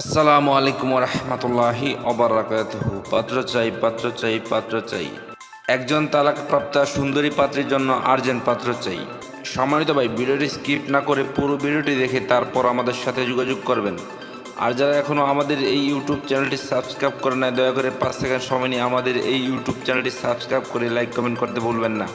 আসসালামু আলাইকুম রহমতুল্লাহি অবরাকাতুহু পাত্র চাই পাত্র চাই পাত্র চাই। একজন তালাকপ্রাপ্তা সুন্দরী পাত্রের জন্য আর্জেন্ট পাত্র চাই। সম্মানিত ভাই, ভিডিওটি স্কিপ না করে পুরো ভিডিওটি দেখে তারপর আমাদের সাথে যোগাযোগ করবেন। আর যারা এখনও আমাদের এই ইউটিউব চ্যানেলটি সাবস্ক্রাইব করে নেয় দয়া করে পাঁচ সেকেন্ড সময় নিয়ে আমাদের এই ইউটিউব চ্যানেলটি সাবস্ক্রাইব করে লাইক, কমেন্ট করতে ভুলবেন না।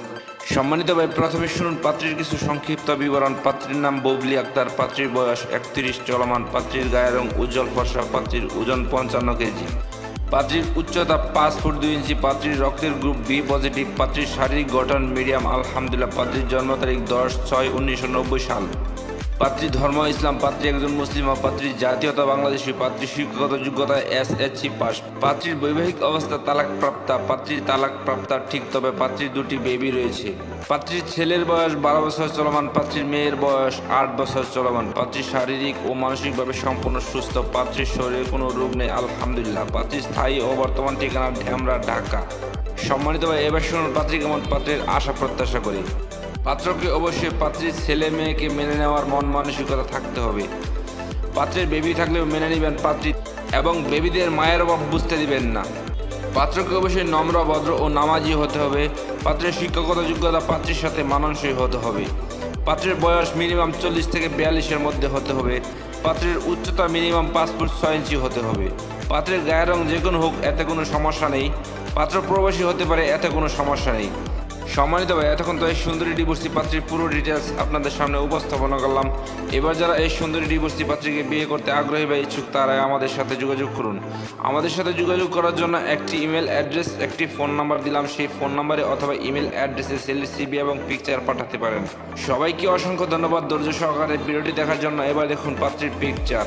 সম্মানিত ভাই, প্রথমে শুনুন পাত্রীর কিছু সংক্ষিপ্ত বিবরণ। পাত্রীর নাম ববলি আক্তার, পাত্রীর বয়স একত্রিশ, চলমান। পাত্রীর গায়ের রং উজ্জ্বল, ফর্সা। পাত্রীর ওজন পঞ্চান্ন কেজি। পাত্রীর উচ্চতা পাঁচ ফুট দুই ইঞ্চি, পাত্রীর রক্তের গ্রুপ বি পজিটিভ, পাত্রীর শারীরিক গঠন মিডিয়াম, আলহামদুলিল্লাহ। পাত্রীর জন্ম তারিখ দশ ছয় উনিশশো সাল। পাত্রী ধর্ম, ইসলাম পাত্রী, একজন মুসলিম ও পাত্রীর জাতীয়তা, বাংলাদেশী পাত্রী শিক্ষাগত যোগ্যতা এস এইচ পাস। পাত্রীর বৈবাহিক অবস্থা তালাক প্রাপ্তা পাত্রীর তালাক প্রাপ্তা ঠিক, তবে পাত্রীর দুটি বেবি রয়েছে। পাত্রীর ছেলের বয়স বারো বছর চলমান, পাত্রীর মেয়ের বয়স আট বছর চলমান। পাত্রী শারীরিক ও মানসিকভাবে সম্পূর্ণ সুস্থ, পাত্রীর শরীরে কোনো রোগ নেই, আলহামদুলিল্লাহ। পাত্রীর স্থায়ী ও বর্তমান ঠিকানা ঢ্যামরা ঢাকা। সম্মানিত ভাই, এবার শুনুন পাত্রী কেমন পাত্রের আশা প্রত্যাশা করি। পাত্রকে অবশ্যই পাত্রীর ছেলে মেয়েকে মেনে নেওয়ার মন মানসিকতা থাকতে হবে। পাত্রের বেবি থাকলেও মেনে নেবেন পাত্রী এবং বেবিদের মায়ের অভাব বুঝতে দিবেন না। পাত্রকে অবশ্যই নম্র, ভদ্র ও নামাজি হতে হবে। পাত্রের শিক্ষাগত যোগ্যতা পাত্রীর সাথে মানানসই হতে হবে। পাত্রের বয়স মিনিমাম চল্লিশ থেকে বিয়াল্লিশের মধ্যে হতে হবে। পাত্রের উচ্চতা মিনিমাম পাঁচ ফুট ছয় ইঞ্চি হতে হবে। পাত্রের গায়ের রং যে কোনো হোক, এতে কোনো সমস্যা নেই। পাত্র প্রবাসী হতে পারে, এতে কোনো সমস্যা নেই। সম্মানিত ভাই, এতক্ষণ তো এই সুন্দরী ডিভোর্সি পাত্রীর পুরো ডিটেলস আপনাদের সামনে উপস্থাপনা করলাম। এবার যারা এই সুন্দরী ডিভোর্সি পাত্রীকে বিয়ে করতে আগ্রহী বা ইচ্ছুক, তারা আমাদের সাথে যোগাযোগ করুন। আমাদের সাথে যোগাযোগ করার জন্য একটি ইমেল অ্যাড্রেস একটি ফোন নাম্বার দিলাম। সেই ফোন নাম্বারে অথবা ইমেল অ্যাড্রেসে সেল সিবি এবং পিকচার পাঠাতে পারেন। সবাইকে অসংখ্য ধন্যবাদ ধৈর্য সহকারে ভিডিওটি দেখার জন্য। এবার দেখুন পাত্রীর পিকচার